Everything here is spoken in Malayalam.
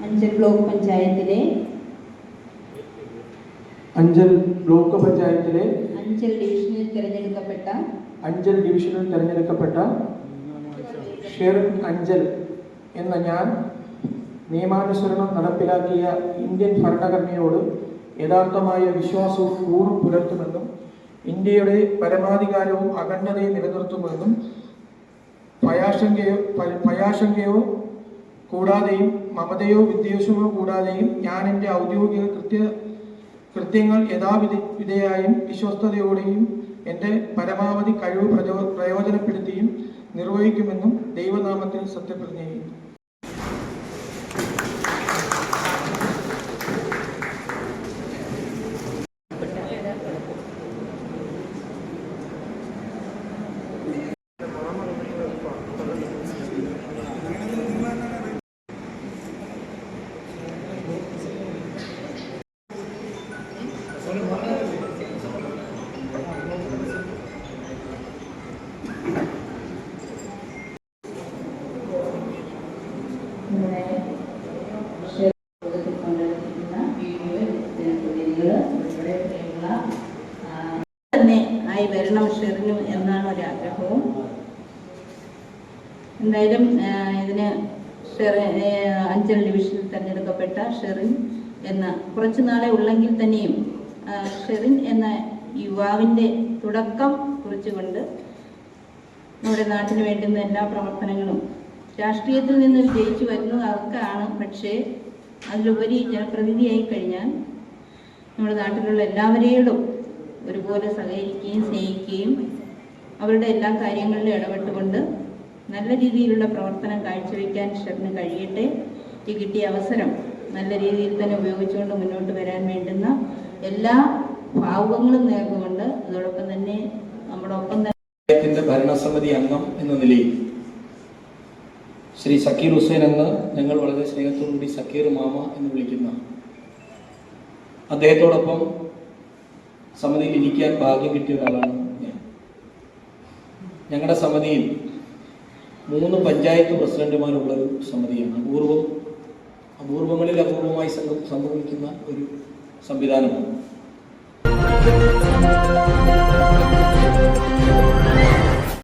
അഞ്ചൽ ബ്ലോക്ക് പഞ്ചായത്തിലെ അഞ്ചൽ ബ്ലോക്ക് പഞ്ചായത്തിലെ അഞ്ചൽ ഡിവിഷനിൽ തിരഞ്ഞെടുക്കപ്പെട്ട അഞ്ചൽ ഡിവിഷനിൽ തിരഞ്ഞെടുക്കപ്പെട്ട ഷെറിൻ അഞ്ചൽ എന്ന ഞാൻ നിയമാനുസരണം നടപ്പിലാക്കിയ ഇന്ത്യൻ ഭരണഘടനയോട് യഥാർത്ഥമായ വിശ്വാസവും കൂറും പുലർത്തുമെന്നും ഇന്ത്യയുടെ പരമാധികാരവും അഖണ്ഡതയും നിലനിർത്തുമെന്നും ഭയാശങ്കയോ ഭയാശങ്കയോ കൂടാതെയും മമതയോ വിദ്വേഷമോ കൂടാതെയും ഞാൻ എന്റെ ഔദ്യോഗിക കൃത്യ കൃത്യങ്ങൾ യഥാവിധി വിധേയായും വിശ്വസ്തയോടെയും എന്റെ പരമാവധി കഴിവ് പ്രയോജനപ്പെടുത്തിയും നിർവഹിക്കുമെന്നും ദൈവനാമത്തിൽ സത്യപ്രതിജ്ഞ ചെയ്യുന്നു. എന്തായാലും ഇതിന് ഷെറി അഞ്ചൽ ഡിവിഷനിൽ തിരഞ്ഞെടുക്കപ്പെട്ട ഷെറിൻ എന്ന കുറച്ചു നാളെ ഉള്ളെങ്കിൽ തന്നെയും ഷെറിൻ എന്ന യുവാവിന്റെ തുടക്കം കുറിച്ചുകൊണ്ട് നമ്മുടെ നാട്ടിന് വേണ്ടുന്ന എല്ലാ പ്രവർത്തനങ്ങളും രാഷ്ട്രീയത്തിൽ നിന്ന് ജയിച്ചു വരുന്നത് അവർക്കാണ് പക്ഷേ അതിലുപരി ജനപ്രതിനിധിയായി കഴിഞ്ഞാൽ നമ്മുടെ നാട്ടിലുള്ള എല്ലാവരെയും ഒരുപോലെ സഹകരിക്കുകയും സ്നേഹിക്കുകയും അവരുടെ എല്ലാ കാര്യങ്ങളിലും ഇടപെട്ടുകൊണ്ട് നല്ല രീതിയിലുള്ള പ്രവർത്തനം കാഴ്ചവെക്കാൻ ഷെറിന് കഴിയട്ടെ. ഈ കിട്ടിയ അവസരം നല്ല രീതിയിൽ തന്നെ ഉപയോഗിച്ചുകൊണ്ട് മുന്നോട്ട് വരാൻ വേണ്ടുന്ന എല്ലാ ഭാവുകങ്ങളും നേർന്നുകൊണ്ട് അതോടൊപ്പം തന്നെ നമ്മുടെ ഒപ്പം തന്നെ ഭരണസമിതി അംഗം എന്ന നിലയിൽ ശ്രീ സക്കീർ ഹുസൈൻ എന്ന് ഞങ്ങൾ വളരെ സ്നേഹത്തോടുകൂടി സക്കീർ മാമ എന്ന് വിളിക്കുന്ന അദ്ദേഹത്തോടൊപ്പം സമിതിയിൽ ഇരിക്കാൻ ഭാഗ്യം കിട്ടിയ ഒരാളാണ് ഞാൻ. ഞങ്ങളുടെ സമിതിയിൽ മൂന്ന് പഞ്ചായത്ത് പ്രസിഡന്റുമാരുള്ളൊരു സമിതിയാണ്. അപൂർവം അപൂർവങ്ങളിൽ അപൂർവമായി സംഭ- സംഭവിക്കുന്ന ഒരു സംവിധാനമാണ്.